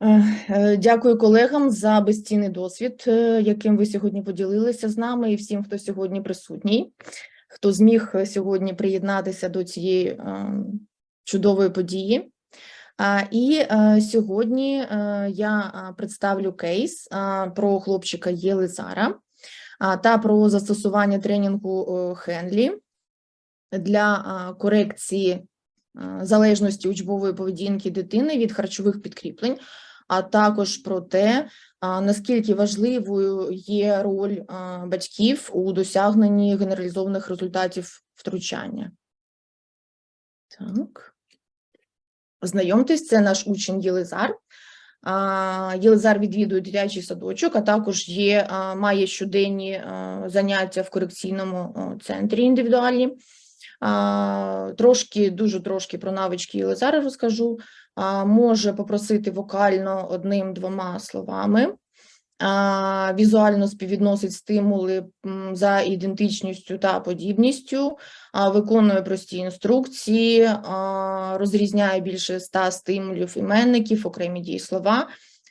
Е, Дякую колегам за безцінний досвід, е, яким ви сьогодні поділилися з нами, і всім, хто сьогодні присутній, хто зміг е, сьогодні приєднатися до цієї чудової події. І сьогодні я представлю кейс про хлопчика Єлизара та про застосування тренінгу Хенлі для корекції залежності учбової поведінки дитини від харчових підкріплень а також про те, наскільки важливою є роль батьків у досягненні генералізованих результатів втручання. Так. Знайомтесь, це наш учень Єлизар. Єлизар відвідує дитячий садочок, а також є, має щоденні заняття в корекційному центрі індивідуальні. Трошки, дуже трошки про навички Єлизара розкажу може попросити вокально одним-двома словами, візуально співвідносить стимули за ідентичністю та подібністю, виконує прості інструкції, розрізняє більше ста стимулів іменників, окремі дієслова.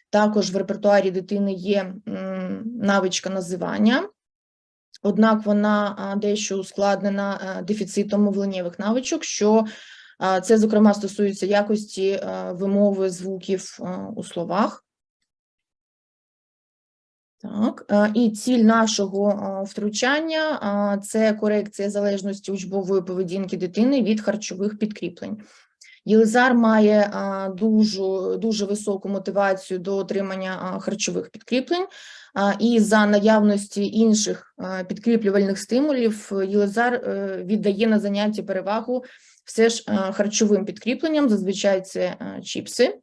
Також в репертуарі дитини є навичка називання. Однак вона дещо ускладнена дефіцитом мовленнєвих навичок, що Це, зокрема, стосується якості вимови звуків у словах. Так, і ціль нашого втручання це корекція залежності учбової поведінки дитини від харчових підкріплень. Єлизар має дуже, дуже високу мотивацію до отримання харчових підкріплень, і за наявності інших підкріплювальних стимулів Єлизар е, віддає на заняття перевагу все ж е, харчовим підкріпленням, зазвичай це е, чіпси.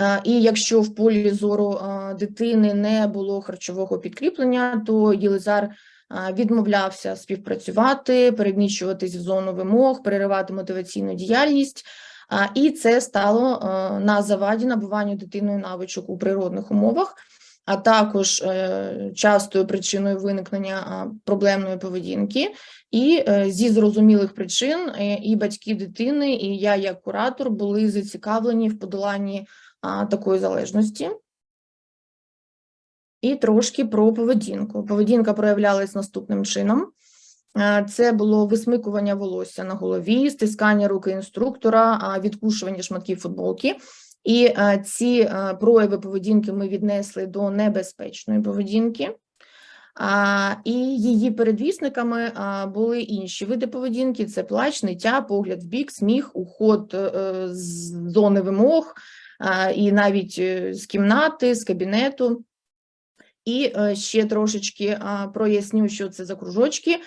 Е, І якщо в полі зору дитини не було харчового підкріплення, то Єлизар відмовлявся співпрацювати, переміщуватись в зону вимог, переривати мотиваційну діяльність. І це стало на заваді набуванню дитиною навичок у природних умовах, а також частою причиною виникнення проблемної поведінки. І е, зі зрозумілих причин е, і батьки дитини, і я, як куратор, були зацікавлені в подоланні такої залежності. І трошки про поведінку. Поведінка проявлялась наступним чином. Е, Це було висмикування волосся на голові, стискання руки інструктора, відкушування шматків футболки. І ці прояви поведінки ми віднесли до небезпечної поведінки. І її передвісниками були інші види поведінки: це плач, ниття, погляд в бік, сміх, уход е, з зони вимог, і навіть е, з кімнати, з кабінету. І е, ще трошечки проясню, що це за кружочки.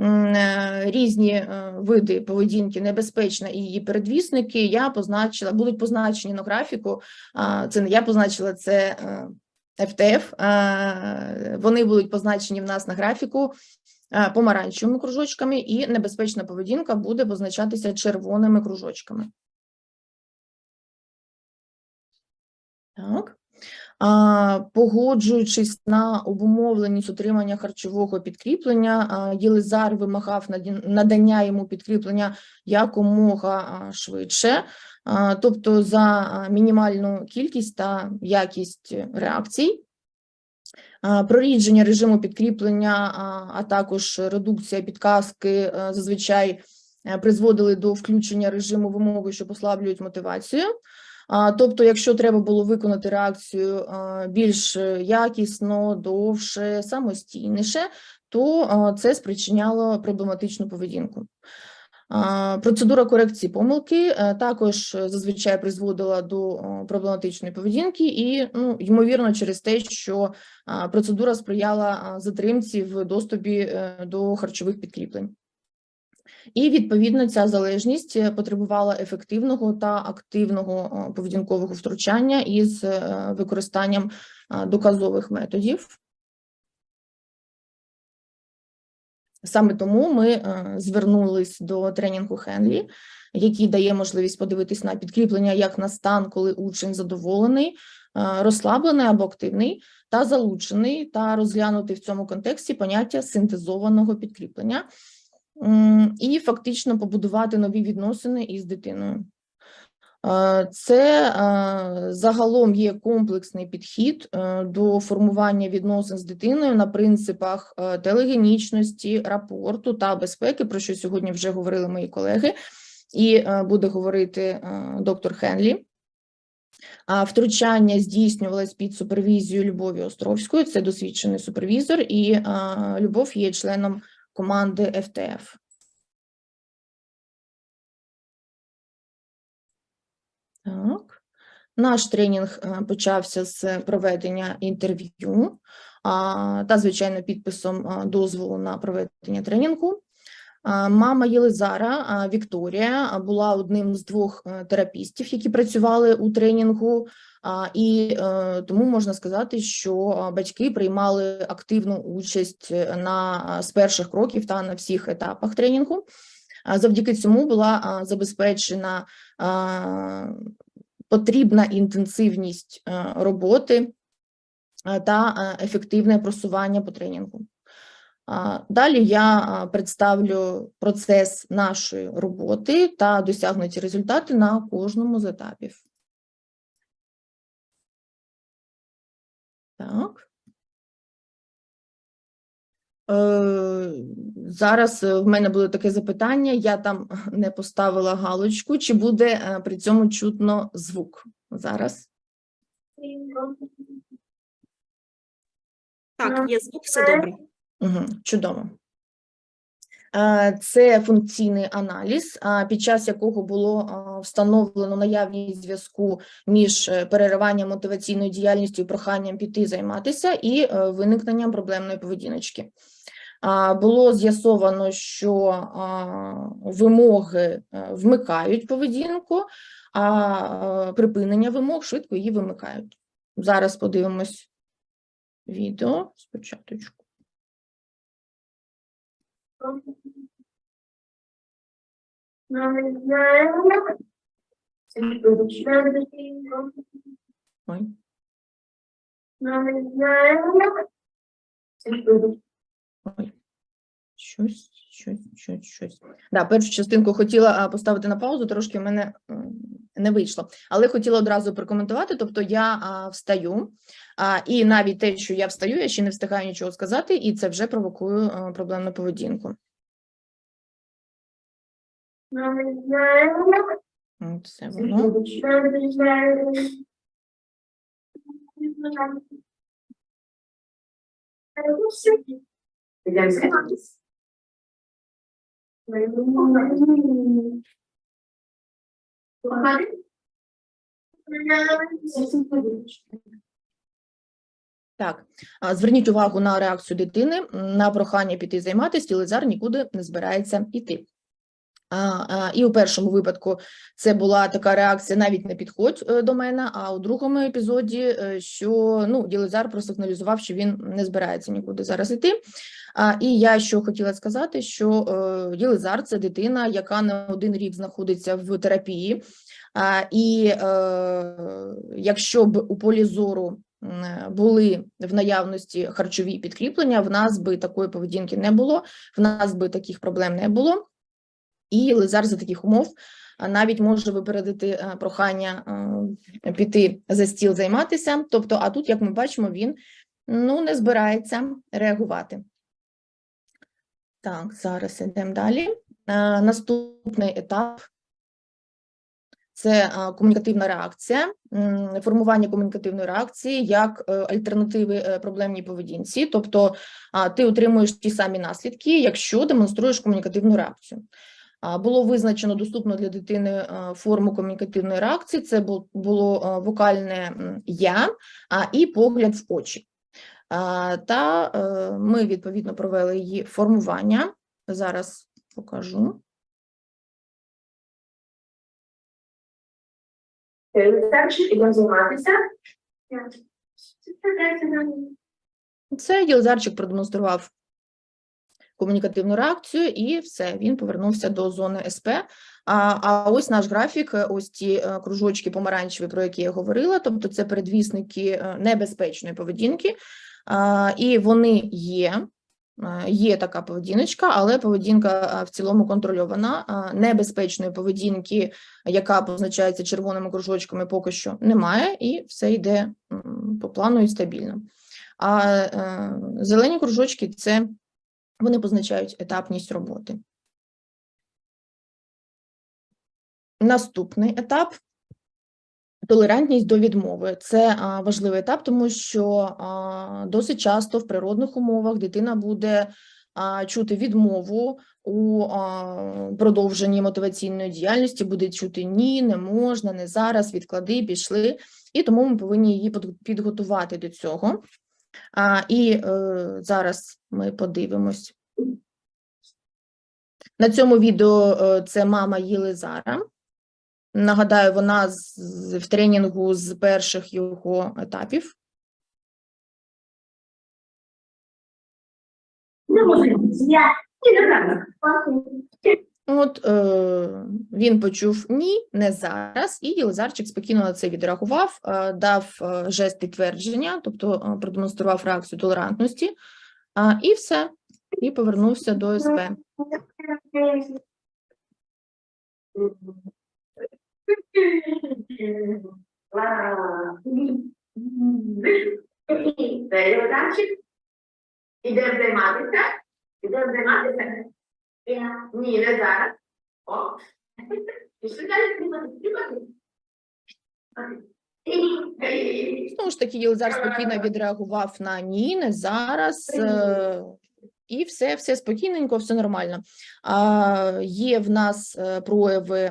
Е, Різні е, види поведінки, небезпечна і її передвісники. Я позначила, будуть позначені на графіку. Це не я позначила, це е, ФТФ. Вони будуть позначені в нас на графіку помаранчевими кружочками, і небезпечна поведінка буде позначатися червоними кружочками. Так. Погоджуючись на обумовленість отримання харчового підкріплення, Єлизар вимагав надання йому підкріплення якомога швидше, тобто за мінімальну кількість та якість реакцій. Прорідження режиму підкріплення, а, а також редукція підказки е, зазвичай е, призводили до включення режиму вимоги, що послаблюють мотивацію. Тобто, якщо треба було виконати реакцію більш е, якісно, довше, самостійніше, то це спричиняло проблематичну поведінку. Процедура корекції помилки е, також зазвичай призводила до проблематичної поведінки, і ну, ймовірно, через те, що процедура сприяла затримці в доступі е, до харчових підкріплень. І відповідно ця залежність е, потребувала ефективного та активного е, поведінкового втручання із е, використанням доказових методів. Саме тому ми звернулись до тренінгу Хенлі, який дає можливість подивитись на підкріплення як на стан, коли учень задоволений, розслаблений або активний, та залучений, та розглянути в цьому контексті поняття синтезованого підкріплення і фактично побудувати нові відносини із дитиною. Це загалом є комплексний підхід е, до формування відносин з дитиною на принципах е, телегенічності, рапорту та безпеки, про що сьогодні вже говорили мої колеги, і е, буде говорити доктор Хенлі. А Втручання здійснювалось під супервізією Любові Островської, це досвідчений супервізор, і Любов є членом команди ФТФ. Так. Наш тренінг е, почався з проведення інтерв'ю та, звичайно, підписом дозволу на проведення тренінгу. Мама Єлизара Вікторія була одним з двох е, терапістів, які працювали у тренінгу, і е, тому можна сказати, що батьки приймали активну участь е, на з перших кроків та на всіх етапах тренінгу. Завдяки цьому була забезпечена потрібна інтенсивність е, роботи та ефективне просування по тренінгу. Далі я представлю процес нашої роботи та досягнуті результати на кожному з етапів. Так. Е, Зараз е, в мене було таке запитання, я там не поставила галочку, чи буде е, при цьому чутно звук зараз? Так, є звук, все добре. Угу, чудово. Це функційний аналіз, під час якого було встановлено наявність зв'язку між е, перериванням мотиваційної діяльністю і проханням піти займатися і е, виникненням проблемної поведіночки. Було з'ясовано, що вимоги е, вмикають поведінку, а припинення вимог швидко її вимикають. Зараз подивимось відео спочатку. Ой. Ой, щось, щось, щось, щось. Да, першу частинку хотіла поставити на паузу, трошки в мене не вийшло. Але хотіла одразу прокоментувати. Тобто я а, встаю, а, і навіть те, що я встаю, я ще не встигаю нічого сказати, і це вже провокує а, проблемну поведінку. Це воно. Так, зверніть увагу на реакцію дитини на прохання піти займатися, Єлизар нікуди не збирається йти. І у першому випадку це була така реакція навіть не підходь е, до мене, а у другому епізоді, е, що ну, Єлизар просигналізував, що він не збирається нікуди зараз йти. А, І я що хотіла сказати, що е, Єлизар – це дитина, яка не один рік знаходиться в терапії, і якщо б у полі зору були в наявності харчові підкріплення, в нас би такої поведінки не було, в нас би таких проблем не було. І Лизар за таких умов навіть може випередити е, прохання е, піти за стіл займатися. Тобто, а тут, як ми бачимо, він ну не збирається реагувати. Так, зараз йдемо далі. Е, Наступний етап це комунікативна реакція, формування комунікативної реакції як е, альтернативи е, проблемній поведінці. Тобто ти отримуєш ті самі наслідки, якщо демонструєш комунікативну реакцію. Було визначено доступну для дитини е, форму комунікативної реакції. Це було е, вокальне я і погляд в очі. Та е, ми відповідно провели її формування. Зараз покажу. Ідемо займатися. Це Єлизарчик продемонстрував комунікативну реакцію, і все, він повернувся до зони СП. А, а ось наш графік, ось ті е, кружочки помаранчеві, про які я говорила, тобто це передвісники е, небезпечної поведінки, і вони є. Е, Є така поведіночка, але поведінка в цілому контрольована. Небезпечної поведінки, яка позначається червоними кружочками, поки що немає, і все йде по плану і стабільно. А зелені кружочки це вони позначають етапність роботи. Наступний етап толерантність до відмови. Це важливий етап, тому що досить часто в природних умовах дитина буде чути відмову у продовженні мотиваційної діяльності, буде чути ні, не можна, не зараз, відклади, пішли. І тому ми повинні її підготувати до цього. А, і е, зараз ми подивимось. На цьому відео е, це мама Єлизара. Нагадаю, вона з, в тренінгу з перших його етапів. Не може. Я. Неправильно. От е, він почув ні, не зараз, і Єлизарчик спокійно на це відреагував, е, дав е, жест підтвердження, тобто е, продемонстрував реакцію толерантності, а, і все, і повернувся до СП. Переданчик. Ідемо займатися. Ідемо займатися. Ні, не зараз. О. Пішли далі. Знову ж таки, Єлизар спокійно відреагував на ні, не зараз. е, І все, все спокійненько, все нормально. А, є в нас е, прояви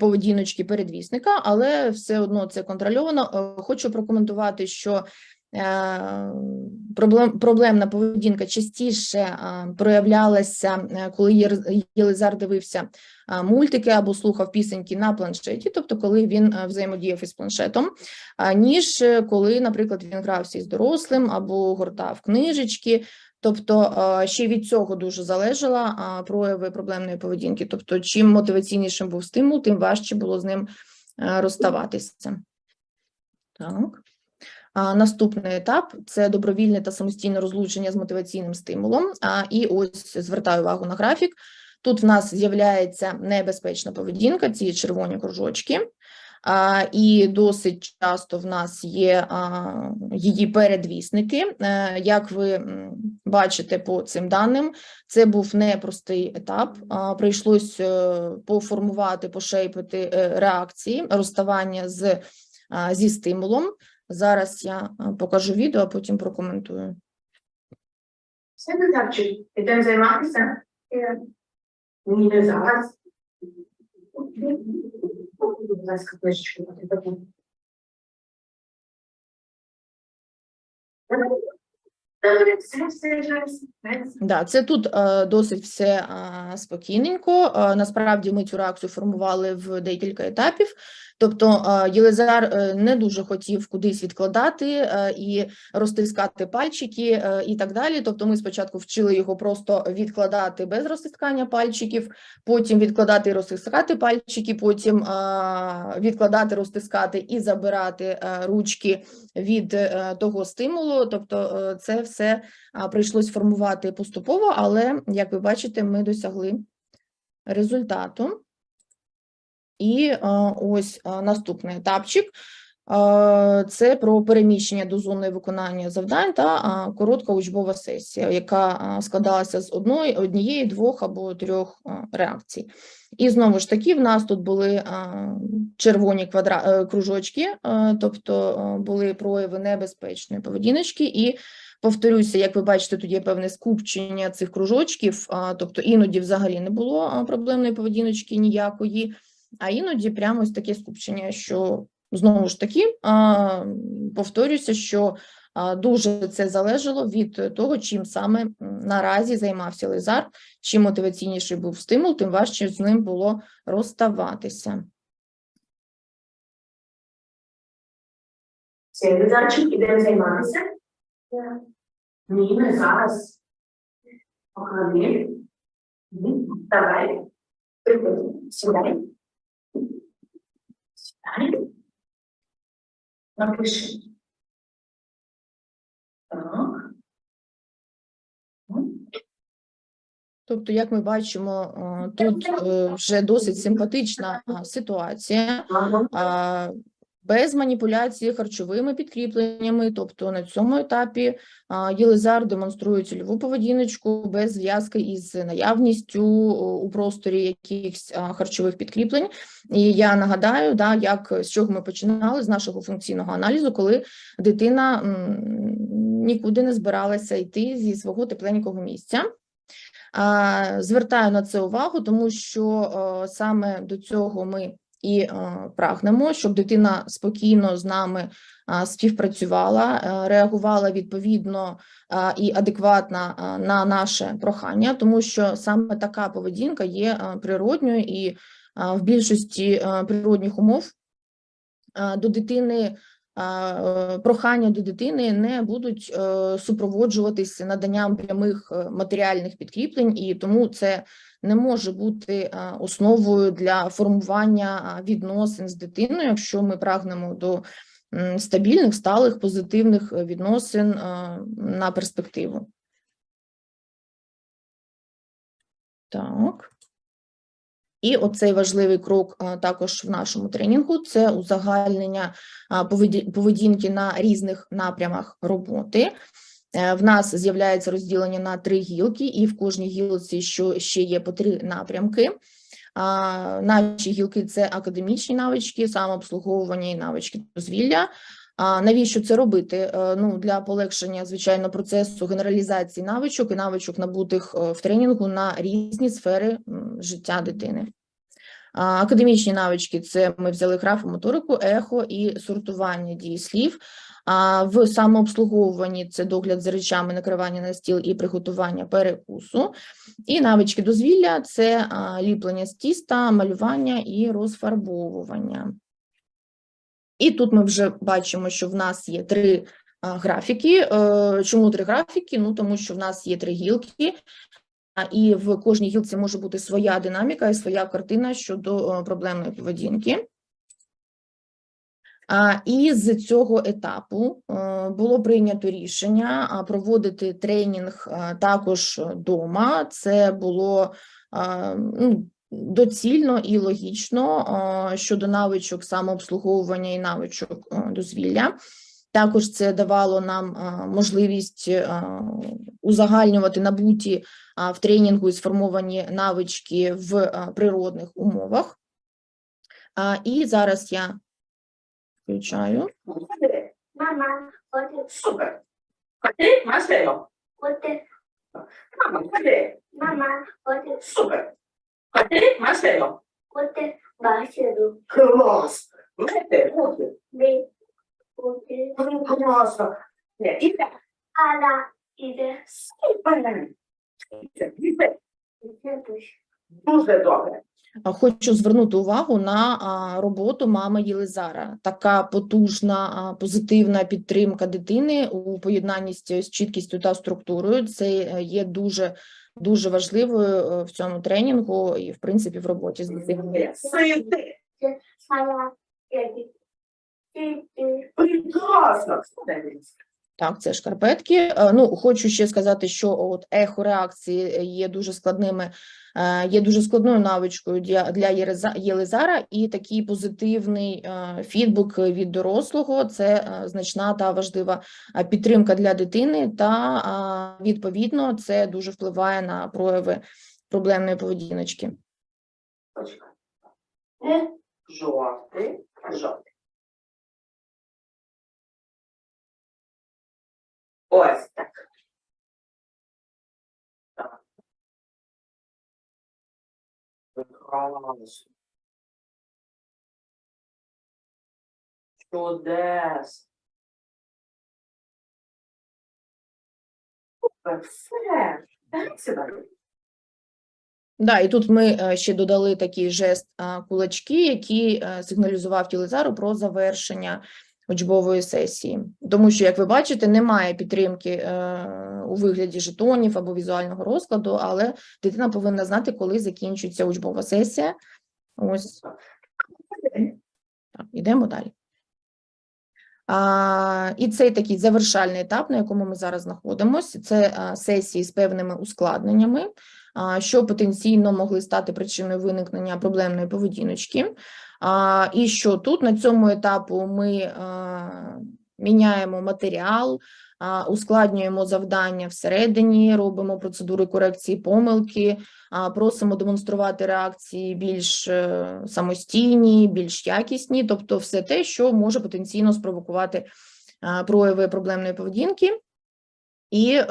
поведіночки передвісника, але все одно це контрольовано. Е, Хочу прокоментувати, що е, проблемна поведінка частіше е, проявлялася, е, коли Єлизар дивився е, мультики або слухав пісеньки на планшеті, тобто коли він е, взаємодіяв із планшетом ніж е, коли, наприклад, він грався із дорослим або гортав книжечки. Тобто ще від цього дуже залежала прояви проблемної поведінки. Тобто, чим мотиваційнішим був стимул, тим важче було з ним е, розставатися. Так. Наступний етап це добровільне та самостійне розлучення з мотиваційним стимулом. І ось звертаю увагу на графік. Тут в нас з'являється небезпечна поведінка, ці червоні кружочки. І досить часто в нас є її передвісники. Е, Як ви бачите по цим даним, це був непростий етап. Прийшлось е, поформувати, пошейпити е, реакції, розставання з, зі стимулом. Зараз я покажу відео, а потім прокоментую. Все Назарчик, ідемо займатися? Ні, не зараз. Будь ласка, книжечку. Да, це тут е, досить все е, спокійненько. Е, насправді ми цю реакцію формували в декілька етапів. Тобто Єлизар е, не дуже хотів кудись відкладати е, і розтискати пальчики е, і так далі. Тобто, ми спочатку вчили його просто відкладати без розтискання пальчиків, потім відкладати і розтискати пальчики, потім відкладати, розтискати і забирати ручки від того стимулу. Тобто, це все прийшлось формувати поступово, але, як ви бачите, ми досягли результату. І ось наступний етапчик. Це про переміщення до зони виконання завдань та коротка учбова сесія, яка складалася з одної, однієї, двох або трьох реакцій. І знову ж таки, в нас тут були червоні квадра... е, кружочки, а, тобто були прояви небезпечної поведіночки, і Повторюся, як ви бачите, тут є певне скупчення цих кружочків, тобто іноді взагалі не було проблемної поведіночки ніякої, а іноді прямо ось таке скупчення, що знову ж таки повторюся, що дуже це залежало від того, чим саме наразі займався Лизар. Чим мотиваційніший був стимул, тим важче з ним було розставатися. Все, Назарчик, ідемо займатися? Ні, не зараз. Поклади. Давай. Приходь, сідай. Сідай. Напиши. Так. Тобто, як ми бачимо, е, тут е, вже досить симпатична ситуація. Без маніпуляції харчовими підкріпленнями, тобто на цьому етапі Єлизар демонструє цільову поведіночку без зв'язки із наявністю у просторі якихось харчових підкріплень. І я нагадаю, да, як з чого ми починали з нашого функційного аналізу, коли дитина нікуди не збиралася йти зі свого тепленького місця. Звертаю на це увагу, тому що саме до цього ми і е, прагнемо, щоб дитина спокійно з нами е, співпрацювала, е, реагувала відповідно е, і адекватно е, на наше прохання, тому що саме така поведінка є е, природньою і е, в більшості е, природних умов а, до дитини. Е, Прохання до дитини не будуть е, супроводжуватися наданням прямих е, матеріальних підкріплень, і тому це не може бути основою для формування відносин з дитиною, якщо ми прагнемо до стабільних, сталих, позитивних відносин на перспективу. Так. І оцей важливий крок також в нашому тренінгу це узагальнення поведінки на різних напрямах роботи. Е, В нас з'являється розділення на три гілки, і в кожній гілці що ще є по три напрямки. Наші гілки це академічні навички, самообслуговування і навички дозвілля. А навіщо це робити? Е, Ну для полегшення звичайно процесу генералізації навичок і навичок набутих е, в тренінгу на різні сфери життя дитини. Академічні навички це ми взяли графомоторику, ехо і сортування дієслів. А в самообслуговуванні це догляд за речами, накривання на стіл і приготування перекусу. І навички дозвілля це ліплення з тіста, малювання і розфарбовування. І тут ми вже бачимо, що в нас є три графіки. Е, Чому три графіки? Ну тому що в нас є три гілки. І в кожній гілці може бути своя динаміка і своя картина щодо е, проблемної поведінки. І з цього етапу е, було прийнято рішення проводити тренінг також вдома. Це було ну, доцільно і логічно щодо навичок самообслуговування і навичок дозвілля. Також це давало нам можливість узагальнювати набуті в тренінгу і сформовані навички в природних умовах. І зараз я включаю. Мама, ходи, Супер. Ходи, Марсело. ходи, Мама, ходи. мама, ходи, Супер. Ходи, Марсело. ходи, бачу, Клас. Мете, ходи. би, ходи, Класно. Не, іде. ала, іде, Супер. Іде. Дуже добре. Хочу звернути увагу на роботу мами Єлизара. Така потужна, позитивна підтримка дитини у поєднанні з чіткістю та структурою. Це е, є дуже дуже важливою е, в цьому тренінгу і, в принципі, в роботі з дитиною. Прекрасно. Так, це шкарпетки. Е, Ну, хочу ще сказати, що от ехореакції є дуже складними, е, є дуже складною навичкою для Єлизара, і такий позитивний е, фідбек від дорослого це е, значна та важлива е, підтримка для дитини, та е, відповідно це дуже впливає на прояви проблемної поведіночки. Жовтий, жовтий. Ось так. Так. Прекрасно. Чудес. Супер, все. Сюди. Да, і тут ми е, ще додали такий жест кулачки, який е, сигналізував Єлизару про завершення учбової сесії. Тому що, як ви бачите, немає підтримки е, у вигляді жетонів або візуального розкладу, але дитина повинна знати, коли закінчується учбова сесія. Ось ідемо далі. А, і цей такий завершальний етап, на якому ми зараз знаходимося, це сесії з певними ускладненнями, що потенційно могли стати причиною виникнення проблемної поведіночки. І що тут на цьому етапу ми міняємо матеріал, ускладнюємо завдання всередині, робимо процедури корекції помилки, просимо демонструвати реакції більш е, самостійні, більш якісні, тобто все те, що може потенційно спровокувати прояви проблемної поведінки. І, е,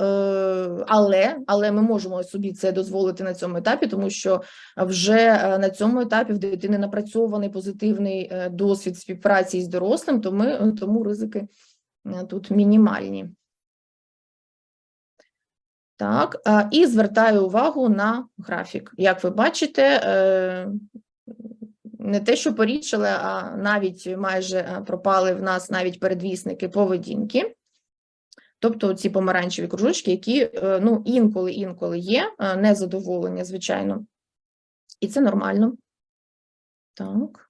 але, але ми можемо собі це дозволити на цьому етапі, тому що вже е, на цьому етапі в дитини напрацьований позитивний е, досвід співпраці з дорослим, то ми, тому ризики тут мінімальні. Так, і звертаю увагу на графік. Як ви бачите, не те, що порідшили, а навіть майже пропали в нас навіть передвісники поведінки. Тобто ці помаранчеві кружочки, які е, ну, інколи-інколи є, е, незадоволення, звичайно. І це нормально. Так.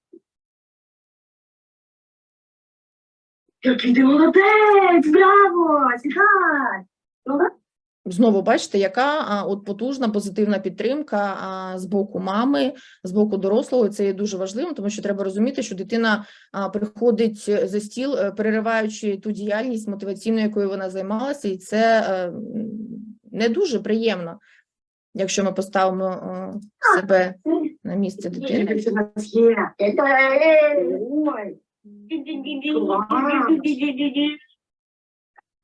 Який ти молодець! Браво! Сідай! Молодець. Знову бачите, яка а, от потужна позитивна підтримка а, з боку мами, з боку дорослого. Це є дуже важливим, тому що треба розуміти, що дитина а, приходить за стіл, е, перериваючи ту діяльність мотиваційну, якою вона займалася, і це е, не дуже приємно, якщо ми поставимо е, себе на місце дитини.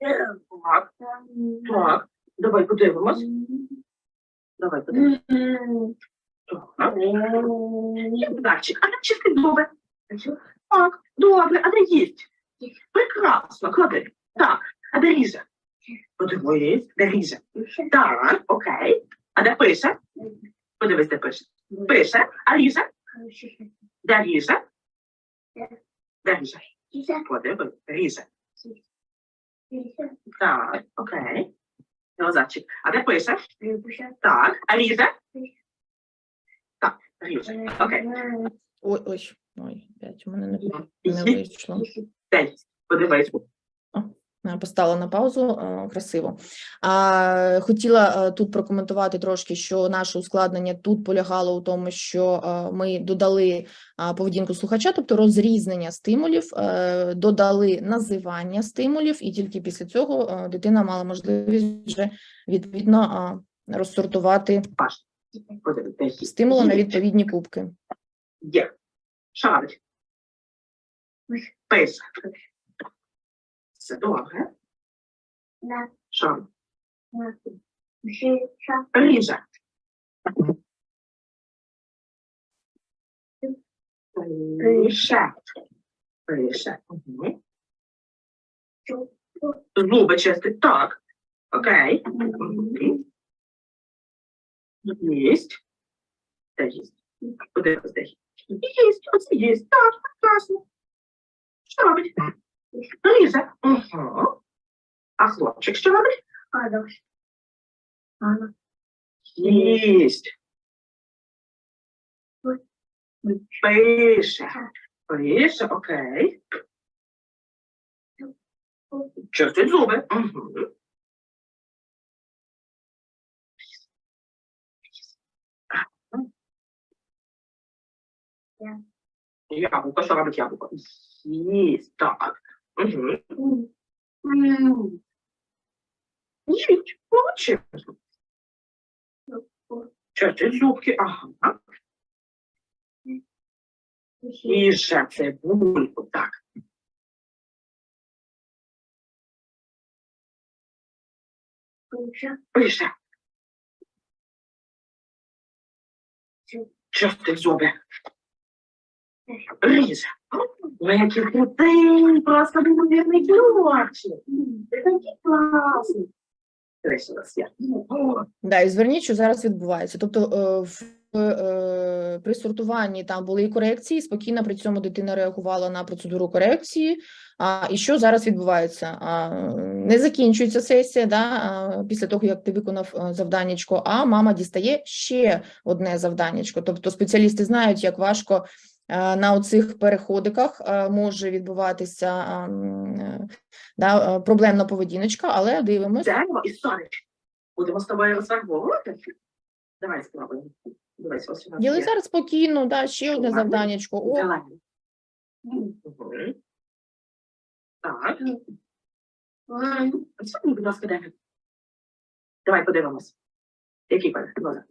Э, так, так. Давай подивимось. Давай подивимось. А наче ти добре? Так, добре, а де їсть? Прекрасно, клади. Так, а де Ліза? Подивись, де Ліза? Так, окей. А де пише? Подивись, де пише. Пише, а Ліза? Де Ліза? Де Ліза? Подивись, Ліза. Так, окей. Лозачик. А де пише? Так, а ріже? Так, ріже. Окей. Ой, ой, ой, п'ять, у мене не, не вийшло. Подивись. Е, Поставила на паузу е, красиво. А, хотіла е, тут прокоментувати трошки, що наше ускладнення тут полягало у тому, що ми додали поведінку слухача, тобто розрізнення стимулів, додали називання стимулів, і тільки після цього дитина мала можливість вже відповідно розсортувати стимули на відповідні кубки. Є. Шарить. Пише. Все добре. Шар. Ріже. Пише. Пише. Мгм. Зуби чистить. Так. Окей. Мгм. Єсть. Подивись, де їсть. Єсть, оце єсть. Так, прекрасно. Що робить? Ріже. Угу. А хлопчик що робить? Єсть. Пише. Пише, окей. Чистить зуби. Угу. Яблуко, що робить яблуко? Їсть, так. Угу. Їсть, молодчинка. Чистить зубки, ага. І ще цибульку, так. Пише. Чистить зуби. Ріже. Ви які крутий, просто неймовірний. Ти такий класний. У Да, і зверніть, що зараз відбувається. Тобто е, в е, при сортуванні там були і корекції, спокійно при цьому дитина реагувала на процедуру корекції. А і що зараз відбувається? А, не закінчується сесія, да, а, після того як ти виконав е, завданнячко, а мама дістає ще одне завданнячко. Тобто спеціалісти знають, як важко на оцих переходиках е, може відбуватися е, да, е, проблемна поведіночка, але дивимося. Дерево і сонечко. Будемо з тобою розфарбовувати. Давай спробуємо. Дивись, ось Єлизар спокійно, да, ще одне завданнячко. О. Мгм. Так. А сьогодні, будь ласка, дерево. Давай подивимось. Який колір?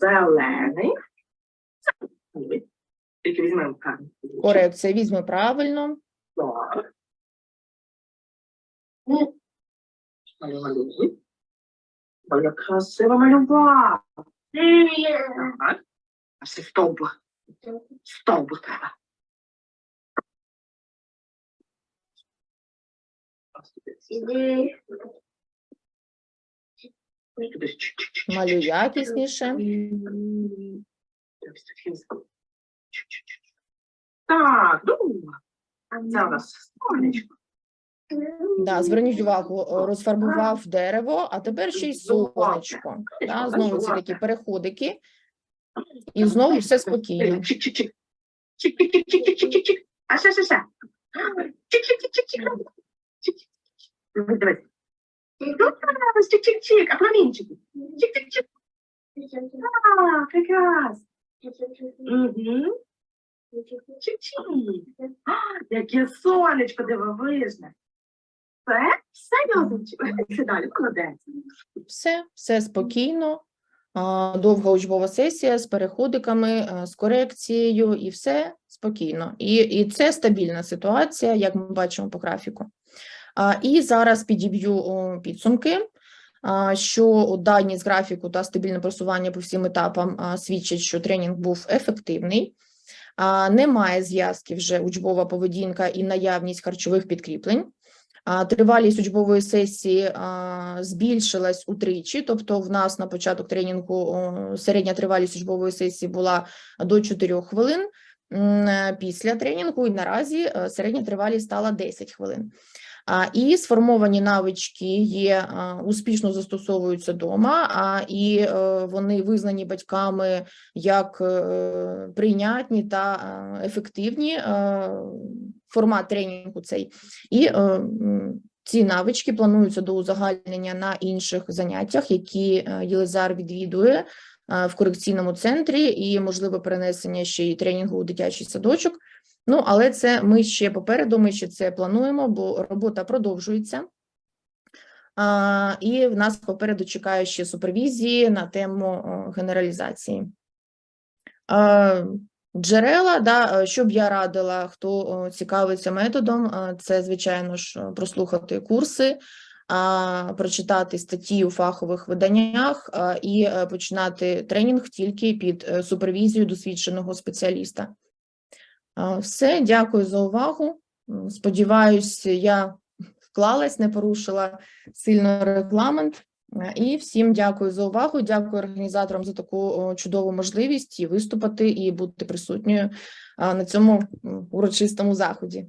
Зелений. Зелений. Тільки візьмемо гарно. корекція, візьми правильно. Так. Як красиво малював. Так. А ще стовбур. Стовбур треба. Малюй якісніше. Ось тут є. Чик-чик-чик. Так, добре. Це у нас сонечко. Да, зверніть увагу, розфарбував дерево, а тепер ще й сонечко. Да, знову ці такі переходики. І знову все спокійно. А ще, ще, ще. Дивись, дивись. Чик-чик-чик. А промінчики. Чик-чик-чик. А, прекрасно. Яке сонечко дивовижне. Все, все. Все далі, молодець. Все, все спокійно. Довга учбова сесія з переходиками, з корекцією, і все спокійно. І, і це стабільна ситуація, як ми бачимо по графіку. І зараз підіб'ю підсумки, що дані з графіку та стабільне просування по всім етапам свідчать, що тренінг був ефективний. Немає зв'язки вже учбова поведінка і наявність харчових підкріплень. Тривалість учбової сесії збільшилась утричі, тобто в нас на початок тренінгу середня тривалість учбової сесії була до 4 хвилин. Після тренінгу і наразі е, середня тривалість стала 10 хвилин. І сформовані навички є успішно застосовуються вдома, і е, вони визнані батьками як е, прийнятні та е, ефективні. Формат тренінгу цей і ці навички плануються до узагальнення на інших заняттях, які Єлизар відвідує в корекційному центрі, і можливе перенесення ще й тренінгу у дитячий садочок. Ну, але це ми ще попереду, ми ще це плануємо, бо робота продовжується. А, і в нас попереду чекає ще супервізії на тему генералізації. А, Джерела, да, е, що б я радила, хто цікавиться методом, е, це, звичайно ж, прослухати курси, прочитати статті у фахових виданнях і е, починати тренінг тільки під супервізією досвідченого спеціаліста. Все, дякую за увагу. Сподіваюсь, я вклалась, не порушила сильно регламент. Е, І всім дякую за увагу. Дякую організаторам за таку чудову можливість і виступити, і бути присутньою на цьому урочистому заході.